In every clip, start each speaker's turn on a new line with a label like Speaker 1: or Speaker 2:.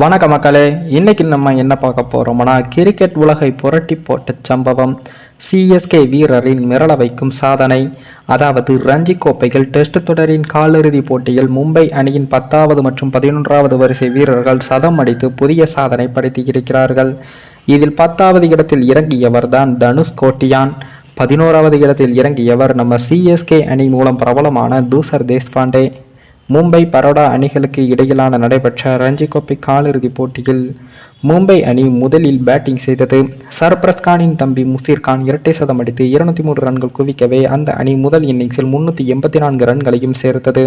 Speaker 1: வணக்க மக்களே இன்னைக்கு நம்ம என்ன பார்க்க போறோம்னா கிரிக்கெட் உலகை புரட்டி போட்ட சம்பவம். சிஎஸ்கே வீரரின் மிரள வைக்கும் சாதனை. அதாவது ரஞ்சி கோப்பைகள் டெஸ்ட் தொடரின் காலிறுதி போட்டியில் மும்பை அணியின் பத்தாவது மற்றும் பதினொன்றாவது வரிசை வீரர்கள் சதம் அடித்து புதிய சாதனை படைத்திருக்கிறார்கள் இதில் பத்தாவது இடத்தில் இறங்கியவர் தான் தனுஷ் கோட்டியான். பதினோராவது இடத்தில் இறங்கியவர் நம்ம சிஎஸ்கே அணி மூலம் பிரபலமான தூசர் தேஷ்பாண்டே. மும்பை பரோடா அணிகளுக்கு இடையிலான நடைபெற்ற ரஞ்சி கோப்பை காலிறுதிப் போட்டியில் மும்பை அணி முதலில் பேட்டிங் செய்தது. சர்பரஸ் கானின் தம்பி முசீர் கான் இரட்டை சதம் அடித்து இருநூத்தி மூன்று ரன்கள் குவிக்கவே அந்த அணி முதல் இன்னிங்ஸில் முன்னூற்றி எண்பத்தி நான்கு ரன்களையும் சேர்த்தது.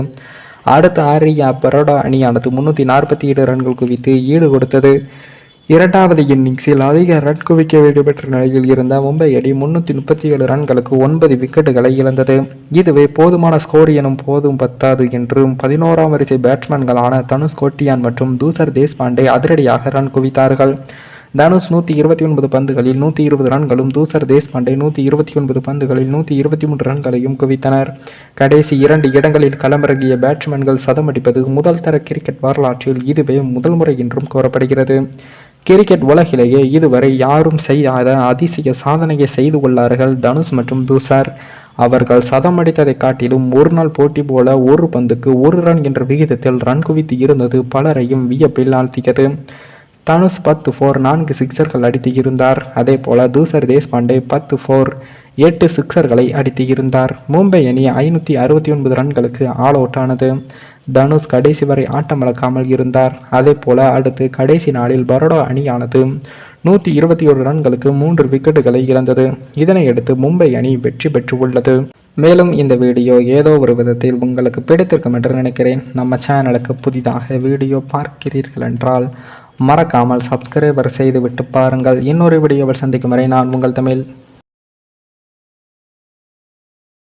Speaker 1: அடுத்த ஆரியா பரோடா அணியானது முன்னூற்றி நாற்பத்தி ஏழு ரன்கள் குவித்து ஈடு கொடுத்தது. இரண்டாவது இன்னிங்ஸில் அதிக ரன் குவிக்க விடுபெற்ற நிலையில் இருந்த மும்பை அணி முன்னூற்றி முப்பத்தி ஏழு ரன்களுக்கு ஒன்பது விக்கெட்டுகளை இழந்தது. இதுவே போதுமான ஸ்கோர் எனும் போதும் பத்தாது என்றும் பதினோராம் வரிசை பேட்ஸ்மேன்களான தனுஷ் கோட்டியான் மற்றும் தூசர் தேஷ்பாண்டே அதிரடியாக ரன் குவித்தார்கள். தனுஷ் நூற்றி இருபத்தி ஒன்பது பந்துகளில் நூற்றி இருபது ரன்களும் தூசர் தேஷ்பாண்டே நூற்றி இருபத்தி ஒன்பது பந்துகளில் நூற்றி இருபத்தி மூன்று ரன்களையும் குவித்தனர். கடைசி இரண்டு இடங்களில் களமிறங்கிய பேட்ஸ்மேன்கள் சதமடிப்பது முதல் தர கிரிக்கெட் வரலாற்றில் இதுவே முதல் முறை என்றும் கூறப்படுகிறது. கிரிக்கெட் உலகிலேயே இதுவரை யாரும் செய்யாத அதிசய சாதனையை செய்து கொள்ளார்கள் தனுஷ் மற்றும் துஷார். அவர்கள் சதம் அடித்ததை காட்டிலும் ஒரு நாள் போட்டி போல ஒரு பந்துக்கு ஒரு ரன் என்ற விகிதத்தில் ரன் குவித்து இருந்தது பலரையும் வியப்பில் ஆழ்த்தியது. தனுஷ் பத்து ஃபோர் நான்கு சிக்சர்கள் அடித்து இருந்தார். அதே போல தூசர் தேஷ்பாண்டே பத்து ஃபோர் எட்டு சிக்சர்களை அடித்து இருந்தார். மும்பை அணி ஐநூற்றி அறுபத்தி ஒன்பது ரன்களுக்கு ஆல் அவுட் ஆனது. தனுஷ் கடைசி வரை ஆட்டமிழக்காமல் இருந்தார். அதே போல அடுத்து கடைசி நாளில் பரோடா அணியானது நூற்றி இருபத்தி ஒரு ரன்களுக்கு மூன்று விக்கெட்டுகளை இழந்தது. இதனையடுத்து மும்பை அணி வெற்றி பெற்று உள்ளது. மேலும் இந்த வீடியோ ஏதோ ஒரு விதத்தில் உங்களுக்கு பிடித்திருக்கும் என்று நினைக்கிறேன். நம்ம சேனலுக்கு புதிதாக வீடியோ பார்க்கிறீர்கள் என்றால் மறக்காமல் சப்ஸ்கிரைபர் செய்துவிட்டு பாருங்கள். இன்னொரு வீடியோவில் சந்திக்கும் வரை நான் உங்கள் தமிழ்